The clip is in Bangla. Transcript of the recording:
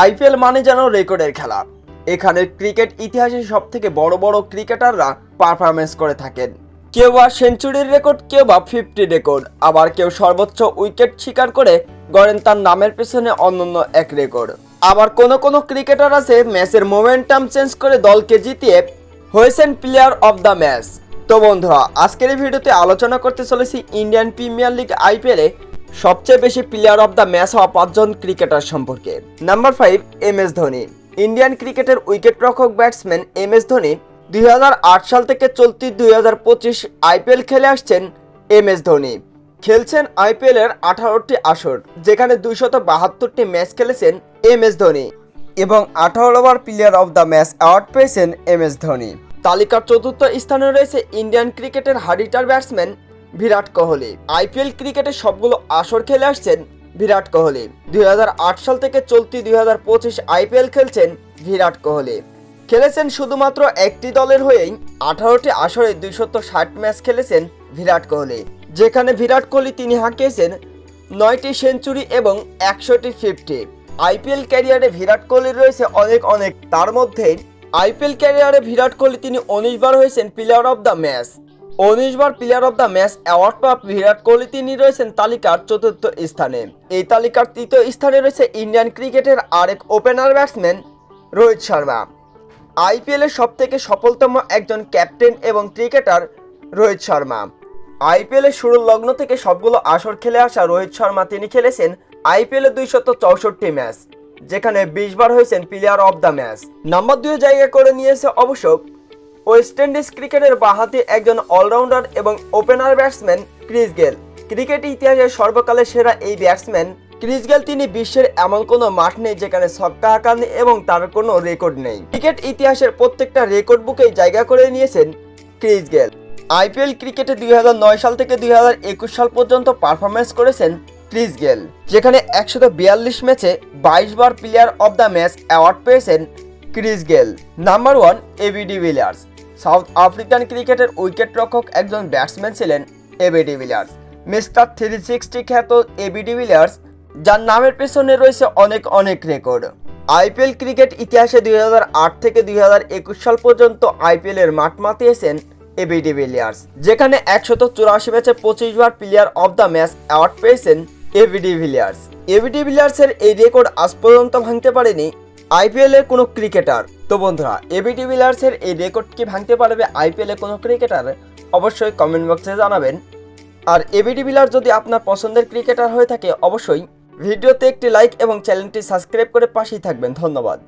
আইপিএল মানে যেন রেকর্ডের খেলা। এখানে ক্রিকেট ইতিহাসে সব থেকে বড় বড় ক্রিকেটাররা পারফরমেন্স করে থাকেন। কেউ বা সেঞ্চুরির রেকর্ড কেউ বা ফিফটি রেকর্ড আবার কেউ সর্বোচ্চ উইকেট শিকার করে গড়েন তার নামের পেছনে অনন্য এক রেকর্ড আবার কোন কোন ক্রিকেটার আছে ম্যাচের মোমেন্টাম চেঞ্জ করে দলকে জিতিয়ে হয়েছেন প্লেয়ার অফ দ্য ম্যাচ তো বন্ধুরা, আজকের এই ভিডিওতে আলোচনা করতে চলেছি ইন্ডিয়ান প্রিমিয়ার লিগ আইপিএলে। সবচেয়ে বেশি প্লেয়ার অফ দ্য ম্যাচ হওয়া পাঁচজন ক্রিকেটার সম্পর্কে। Number five M S Dhoni Indian ক্রিকেটের উইকেট রক্ষক ব্যাটসম্যান এম এস ধোনি দুই হাজার আট সাল থেকে চলতি দুই হাজার পঁচিশ আইপিএল খেলে আসছেন এম এস ধোনি খেলছেন আইপিএল এর আঠারোটি আসর, যেখানে দুইশত বাহাত্তরটি ম্যাচ খেলেছেন এম এস ধোনি এবং আঠারো over player of the match award পেয়েছেন এম এস ধোনি তালিকার চতুর্থ স্থানে রয়েছে ইন্ডিয়ান ক্রিকেটের hard hitter batsman Virat Kohli. IPL ক্রিকেটে সবগুলো আসর খেলে আসছেন বিরাট কোহলি। দুই হাজার আট সাল থেকে চলতি দুই হাজার পঁচিশ আইপিএল খেলছেন বিরাট কোহলি। খেলেছেন শুধুমাত্র একটি দলের হয়েই আঠারোটি আসরে দুইশত ষাট ম্যাচ খেলেছেন বিরাট কোহলি। যেখানে বিরাট কোহলি তিনি হাঁকিয়েছেন নয়টি সেঞ্চুরি এবং একশোটি ফিফটি। আইপিএল ক্যারিয়ারে বিরাট কোহলির রয়েছে অনেক অনেক। তার মধ্যে আইপিএল ক্যারিয়ারে বিরাট কোহলি তিনি উনিশ বার হয়েছেন প্লেয়ার অফ দ্য ম্যাচ। উনিশ বার player of the match award পাওয়া বিরাট কোহলি তিনি রয়েছেন তালিকার চতুর্থ স্থানে। এই তালিকার তৃতীয় স্থানে রয়েছে ইন্ডিয়ান ক্রিকেটের আরেক ওপেনার ব্যাটসম্যান রোহিত শর্মা। আইপিএলের সব থেকে সফলতম একজন ক্যাপ্টেন এবং ক্রিকেটার রোহিত শর্মা। আইপিএলের শুরুর লগ্ন থেকে সবগুলো আসর খেলে আসা রোহিত শর্মা তিনি খেলেছেন আইপিএলে দুইশত চৌষট্টি ম্যাচ যেখানে বিশ বার হয়েছেন player of the match number দুই জায়গা করে নিয়েছে অবশ্য ওয়েস্ট ইন্ডিজ ক্রিকেটের বাহাতি একজন অলরাউন্ডার এবং opener batsman Chris Gayle. Cricket ইতিহাসের সর্বকালের সেরা এই ব্যাটসম্যান ক্রিস গেল তিনি বিশ্বের এমন কোনো মাঠ নেই যেখানে ছক্কা, হাঁকান এবং তার কোনো রেকর্ড নেই। ক্রিকেট ইতিহাসের প্রত্যেকটা রেকর্ড বুকেই জায়গা করে নিয়েছেন ক্রিস গেল। আইপিএল ক্রিকেটে দুই হাজার নয় সাল থেকে দুই হাজার একুশ সাল পর্যন্ত পারফরমেন্স করেছেন ক্রিস গেল, যেখানে একশত বিয়াল্লিশ ম্যাচে বাইশ বার player of the match award পেয়েছেন Chris Gayle. Number one AB de Villiers South African ক্রিকেটের উইকেট রক্ষক একজন ব্যাটসম্যান ছিলেন AB de Villiers mister three sixty খ্যাত এবি ডিভিলিয়ার্স যার নামের পেছনে রয়েছে অনেক অনেক রেকর্ড। আইপিএল ক্রিকেট ইতিহাসে দু হাজার আট থেকে দু হাজার একুশ সাল পর্যন্ত আইপিএল এর মাঠ মাতিয়েছেন এবি ডিভিলিয়ার্স যেখানে একশত চুরাশি ম্যাচে পঁচিশ বার player of the match award পেয়েছেন এবি ডিভিলিয়ার্স এবি ডিভিলিয়ার্সের এই রেকর্ড আজ পর্যন্ত ভাঙতে পারেনি আইপিএল এর কোনো ক্রিকেটার। তো বন্ধুরা এবি বিলার্সের এই রেকর্ড কি ভাঙতে পারবে আইপিএল কোনো ক্রিকেটার অবশ্যই কমেন্ট বক্সে জানাবেন। আর এবি বিলার যদি আপনার পছন্দের ক্রিকেটার হয়ে থাকে, অবশ্যই ভিডিওতে একটি লাইক এবং চ্যানেলটি সাবস্ক্রাইব করে পাশেই থাকবেন। ধন্যবাদ।